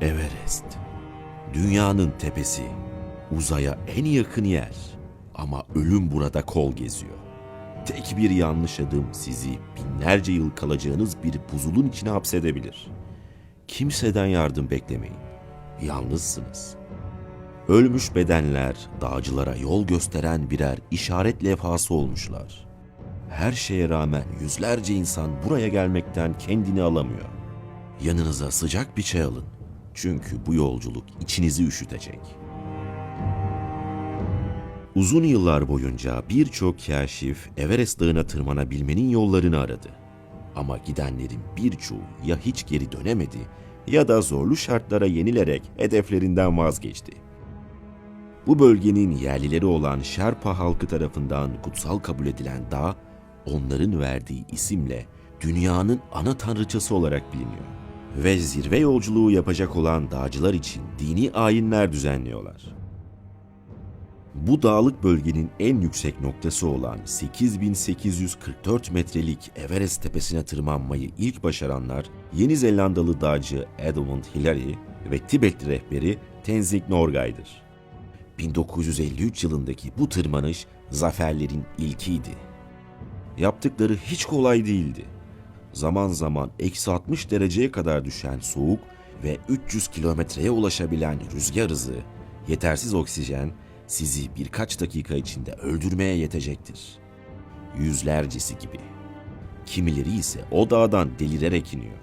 Everest. Dünyanın tepesi. Uzaya en yakın yer. Ama ölüm burada kol geziyor. Tek bir yanlış adım sizi binlerce yıl kalacağınız bir buzulun içine hapsedebilir. Kimseden yardım beklemeyin. Yalnızsınız. Ölmüş bedenler dağcılara yol gösteren birer işaret levhası olmuşlar. Her şeye rağmen yüzlerce insan buraya gelmekten kendini alamıyor. Yanınıza sıcak bir çay alın. Çünkü bu yolculuk içinizi üşütecek. Uzun yıllar boyunca birçok kaşif Everest Dağı'na tırmanabilmenin yollarını aradı. Ama gidenlerin birçoğu ya hiç geri dönemedi ya da zorlu şartlara yenilerek hedeflerinden vazgeçti. Bu bölgenin yerlileri olan Şerpa halkı tarafından kutsal kabul edilen dağ, onların verdiği isimle dünyanın ana tanrıçası olarak biliniyor. Ve zirve yolculuğu yapacak olan dağcılar için dini ayinler düzenliyorlar. Bu dağlık bölgenin en yüksek noktası olan 8844 metrelik Everest tepesine tırmanmayı ilk başaranlar Yeni Zelandalı dağcı Edmund Hillary ve Tibetli rehberi Tenzing Norgay'dır. 1953 yılındaki bu tırmanış zaferlerin ilkiydi. Yaptıkları hiç kolay değildi. Zaman zaman eksi 60 dereceye kadar düşen soğuk ve 300 kilometreye ulaşabilen rüzgar hızı, yetersiz oksijen sizi birkaç dakika içinde öldürmeye yetecektir. Yüzlercesi gibi. Kimileri ise o dağdan delirerek iniyor.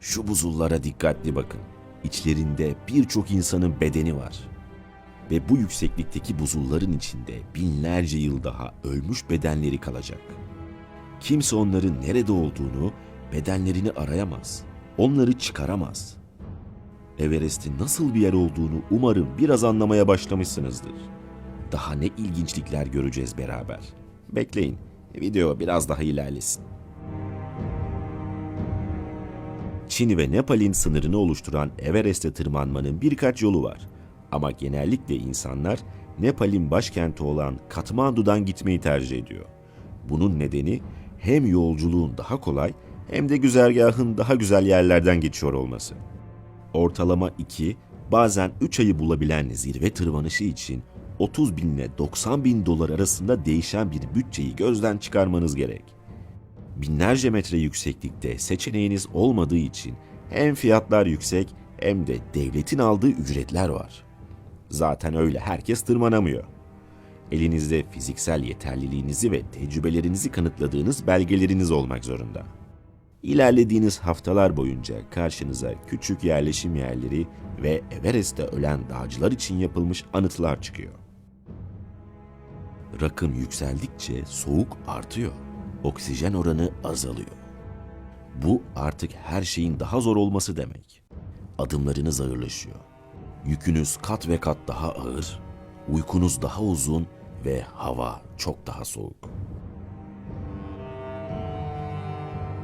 Şu buzullara dikkatli bakın. İçlerinde birçok insanın bedeni var. Ve bu yükseklikteki buzulların içinde binlerce yıl daha ölmüş bedenleri kalacak. Kimse onların nerede olduğunu, bedenlerini arayamaz. Onları çıkaramaz. Everest'in nasıl bir yer olduğunu umarım biraz anlamaya başlamışsınızdır. Daha ne ilginçlikler göreceğiz beraber. Bekleyin, video biraz daha ilerlesin. Çin ve Nepal'in sınırını oluşturan Everest'e tırmanmanın birkaç yolu var. Ama genellikle insanlar Nepal'in başkenti olan Katmandu'dan gitmeyi tercih ediyor. Bunun nedeni hem yolculuğun daha kolay hem de güzergahın daha güzel yerlerden geçiyor olması. Ortalama 2, bazen 3 ayı bulabilen zirve tırmanışı için 30 bin ile 90 bin dolar arasında değişen bir bütçeyi gözden çıkarmanız gerek. Binlerce metre yükseklikte seçeneğiniz olmadığı için hem fiyatlar yüksek hem de devletin aldığı ücretler var. Zaten öyle herkes tırmanamıyor. Elinizde fiziksel yeterliliğinizi ve tecrübelerinizi kanıtladığınız belgeleriniz olmak zorunda. İlerlediğiniz haftalar boyunca karşınıza küçük yerleşim yerleri ve Everest'te ölen dağcılar için yapılmış anıtlar çıkıyor. Rakım yükseldikçe soğuk artıyor. Oksijen oranı azalıyor. Bu artık her şeyin daha zor olması demek. Adımlarınız ağırlaşıyor. Yükünüz kat ve kat daha ağır, uykunuz daha uzun ve hava çok daha soğuk.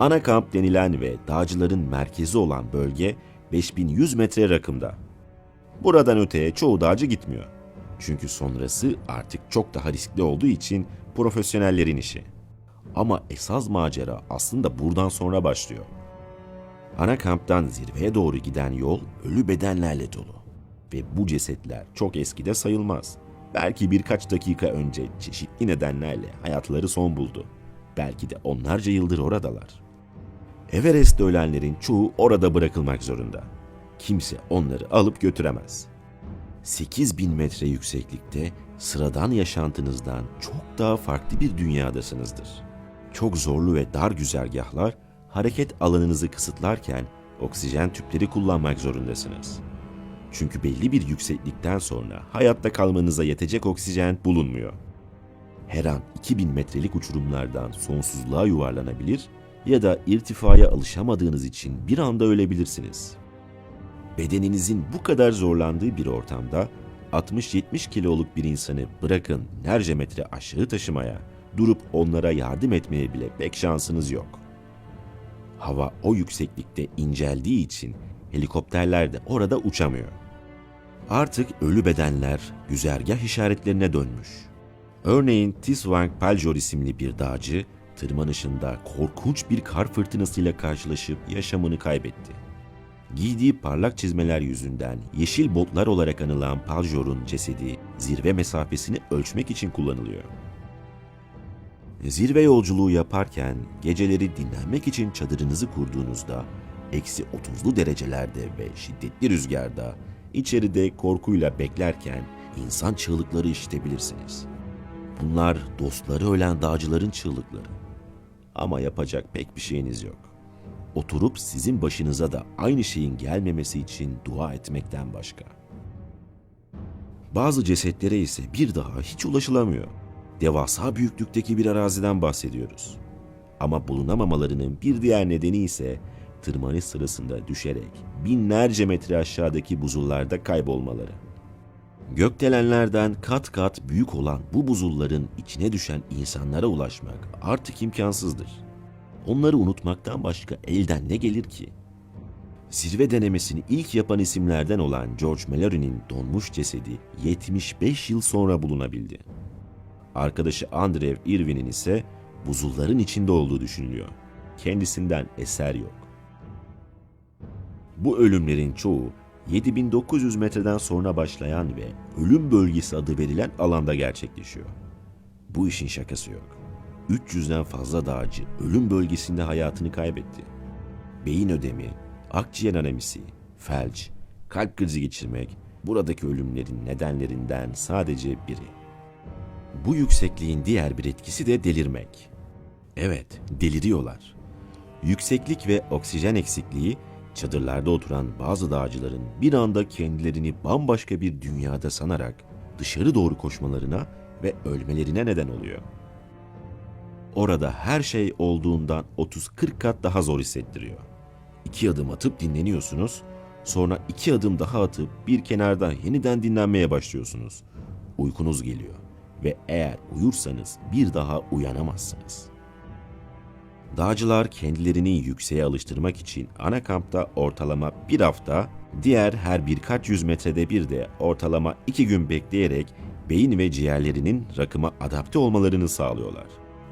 Ana kamp denilen ve dağcıların merkezi olan bölge 5100 metre rakımda. Buradan öteye çoğu dağcı gitmiyor. Çünkü sonrası artık çok daha riskli olduğu için profesyonellerin işi. Ama esas macera aslında buradan sonra başlıyor. Ana kamptan zirveye doğru giden yol ölü bedenlerle dolu. Ve bu cesetler çok eskide sayılmaz. Belki birkaç dakika önce çeşitli nedenlerle hayatları son buldu. Belki de onlarca yıldır oradalar. Everest'te ölenlerin çoğu orada bırakılmak zorunda. Kimse onları alıp götüremez. 8000 metre yükseklikte sıradan yaşantınızdan çok daha farklı bir dünyadasınızdır. Çok zorlu ve dar güzergahlar hareket alanınızı kısıtlarken oksijen tüpleri kullanmak zorundasınız. Çünkü belli bir yükseklikten sonra hayatta kalmanıza yetecek oksijen bulunmuyor. Her an 2000 metrelik uçurumlardan sonsuzluğa yuvarlanabilir ya da irtifaya alışamadığınız için bir anda ölebilirsiniz. Bedeninizin bu kadar zorlandığı bir ortamda 60-70 kiloluk bir insanı bırakın nerce metre aşağı taşımaya, durup onlara yardım etmeye bile pek şansınız yok. Hava o yükseklikte inceldiği için helikopterler de orada uçamıyor. Artık ölü bedenler güzergah işaretlerine dönmüş. Örneğin Tiswang Paljor isimli bir dağcı tırmanışında korkunç bir kar fırtınasıyla karşılaşıp yaşamını kaybetti. Giydiği parlak çizmeler yüzünden yeşil botlar olarak anılan Paljor'un cesedi zirve mesafesini ölçmek için kullanılıyor. Zirve yolculuğu yaparken geceleri dinlenmek için çadırınızı kurduğunuzda eksi 30'lu derecelerde ve şiddetli rüzgarda içeride korkuyla beklerken insan çığlıkları işitebilirsiniz. Bunlar dostları ölen dağcıların çığlıkları. Ama yapacak pek bir şeyiniz yok. Oturup sizin başınıza da aynı şeyin gelmemesi için dua etmekten başka. Bazı cesetlere ise bir daha hiç ulaşılamıyor. Devasa büyüklükteki bir araziden bahsediyoruz. Ama bulunamamalarının bir diğer nedeni ise tırmanış sırasında düşerek binlerce metre aşağıdaki buzullarda kaybolmaları. Gökdelenlerden kat kat büyük olan bu buzulların içine düşen insanlara ulaşmak artık imkansızdır. Onları unutmaktan başka elden ne gelir ki? Zirve denemesini ilk yapan isimlerden olan George Mallory'nin donmuş cesedi 75 yıl sonra bulunabildi. Arkadaşı Andrew Irwin'in ise buzulların içinde olduğu düşünülüyor. Kendisinden eser yok. Bu ölümlerin çoğu 7900 metreden sonra başlayan ve ölüm bölgesi adı verilen alanda gerçekleşiyor. Bu işin şakası yok. 300'den fazla dağcı ölüm bölgesinde hayatını kaybetti. Beyin ödemi, akciğer anemisi, felç, kalp krizi geçirmek buradaki ölümlerin nedenlerinden sadece biri. Bu yüksekliğin diğer bir etkisi de delirmek. Evet, deliriyorlar. Yükseklik ve oksijen eksikliği çadırlarda oturan bazı dağcıların bir anda kendilerini bambaşka bir dünyada sanarak dışarı doğru koşmalarına ve ölmelerine neden oluyor. Orada her şey olduğundan 30-40 kat daha zor hissettiriyor. İki adım atıp dinleniyorsunuz, sonra iki adım daha atıp bir kenarda yeniden dinlenmeye başlıyorsunuz. Uykunuz geliyor ve eğer uyursanız bir daha uyanamazsınız. Dağcılar kendilerini yükseğe alıştırmak için ana kampta ortalama bir hafta, diğer her birkaç yüz metrede bir de ortalama iki gün bekleyerek beyin ve ciğerlerinin rakıma adapte olmalarını sağlıyorlar.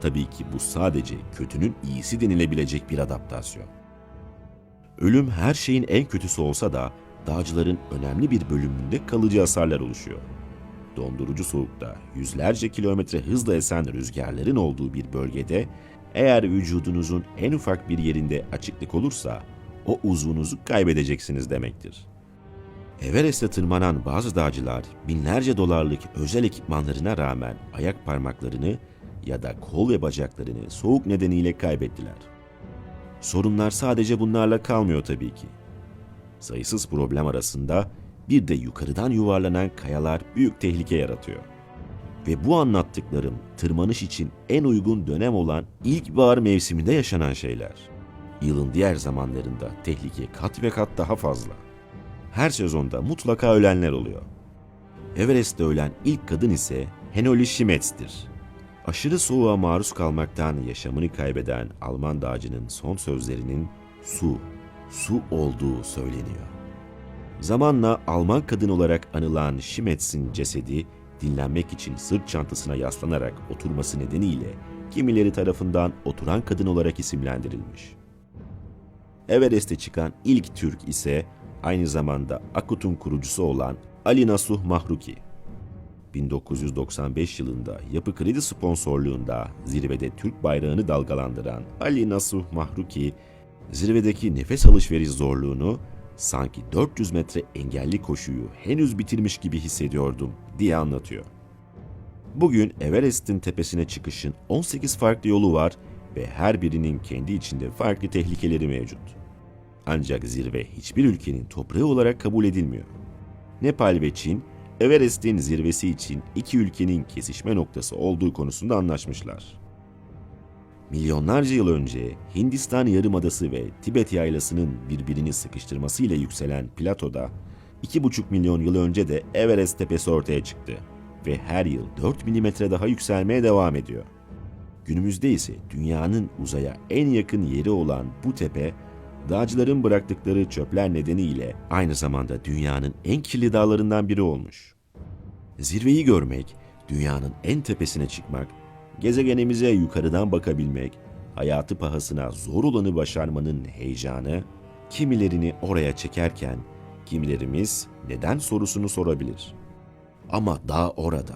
Tabii ki bu sadece kötünün iyisi denilebilecek bir adaptasyon. Ölüm her şeyin en kötüsü olsa da dağcıların önemli bir bölümünde kalıcı hasarlar oluşuyor. Dondurucu soğukta yüzlerce kilometre hızla esen rüzgarların olduğu bir bölgede eğer vücudunuzun en ufak bir yerinde açıklık olursa o uzvunuzu kaybedeceksiniz demektir. Everest'e tırmanan bazı dağcılar binlerce dolarlık özel ekipmanlarına rağmen ayak parmaklarını ya da kol ve bacaklarını soğuk nedeniyle kaybettiler. Sorunlar sadece bunlarla kalmıyor tabii ki. Sayısız problem arasında bir de yukarıdan yuvarlanan kayalar büyük tehlike yaratıyor. Ve bu anlattıklarım tırmanış için en uygun dönem olan ilkbahar mevsiminde yaşanan şeyler. Yılın diğer zamanlarında tehlike kat ve kat daha fazla. Her sezonda mutlaka ölenler oluyor. Everest'te ölen ilk kadın ise Henoli Schmetz'tir. Aşırı soğuğa maruz kalmaktan yaşamını kaybeden Alman dağcının son sözlerinin su, su olduğu söyleniyor. Zamanla Alman kadın olarak anılan Schmetz'in cesedi dinlenmek için sırt çantasına yaslanarak oturması nedeniyle kimileri tarafından oturan kadın olarak isimlendirilmiş. Everest'e çıkan ilk Türk ise aynı zamanda Akut'un kurucusu olan Ali Nasuh Mahruki. 1995 yılında Yapı Kredi sponsorluğunda zirvede Türk bayrağını dalgalandıran Ali Nasuh Mahruki, zirvedeki nefes alışveriş zorluğunu sanki 400 metre engelli koşuyu henüz bitirmiş gibi hissediyordum diye anlatıyor. Bugün Everest'in tepesine çıkışın 18 farklı yolu var ve her birinin kendi içinde farklı tehlikeleri mevcut. Ancak zirve hiçbir ülkenin toprağı olarak kabul edilmiyor. Nepal ve Çin, Everest'in zirvesi için iki ülkenin kesişme noktası olduğu konusunda anlaşmışlar. Milyonlarca yıl önce Hindistan yarımadası ve Tibet yaylasının birbirini sıkıştırmasıyla yükselen platoda 2,5 milyon yıl önce de Everest tepesi ortaya çıktı ve her yıl 4 milimetre daha yükselmeye devam ediyor. Günümüzde ise dünyanın uzaya en yakın yeri olan bu tepe, dağcıların bıraktıkları çöpler nedeniyle aynı zamanda dünyanın en kirli dağlarından biri olmuş. Zirveyi görmek, dünyanın en tepesine çıkmak, gezegenimize yukarıdan bakabilmek, hayatı pahasına zor olanı başarmanın heyecanı, kimilerini oraya çekerken kimilerimiz neden sorusunu sorabilir. Ama daha orada.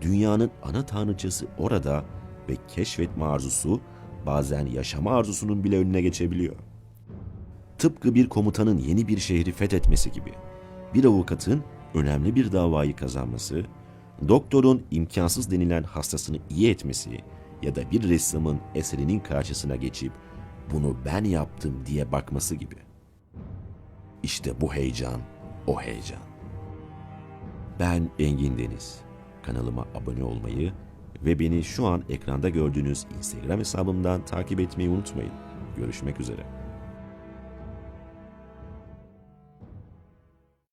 Dünyanın ana tanrıçası orada ve keşfetme arzusu bazen yaşama arzusunun bile önüne geçebiliyor. Tıpkı bir komutanın yeni bir şehri fethetmesi gibi. Bir avukatın önemli bir davayı kazanması, doktorun imkansız denilen hastasını iyi etmesi ya da bir ressamın eserinin karşısına geçip bunu ben yaptım diye bakması gibi. İşte bu heyecan, o heyecan. Ben Engin Deniz. Kanalıma abone olmayı ve beni şu an ekranda gördüğünüz Instagram hesabımdan takip etmeyi unutmayın. Görüşmek üzere.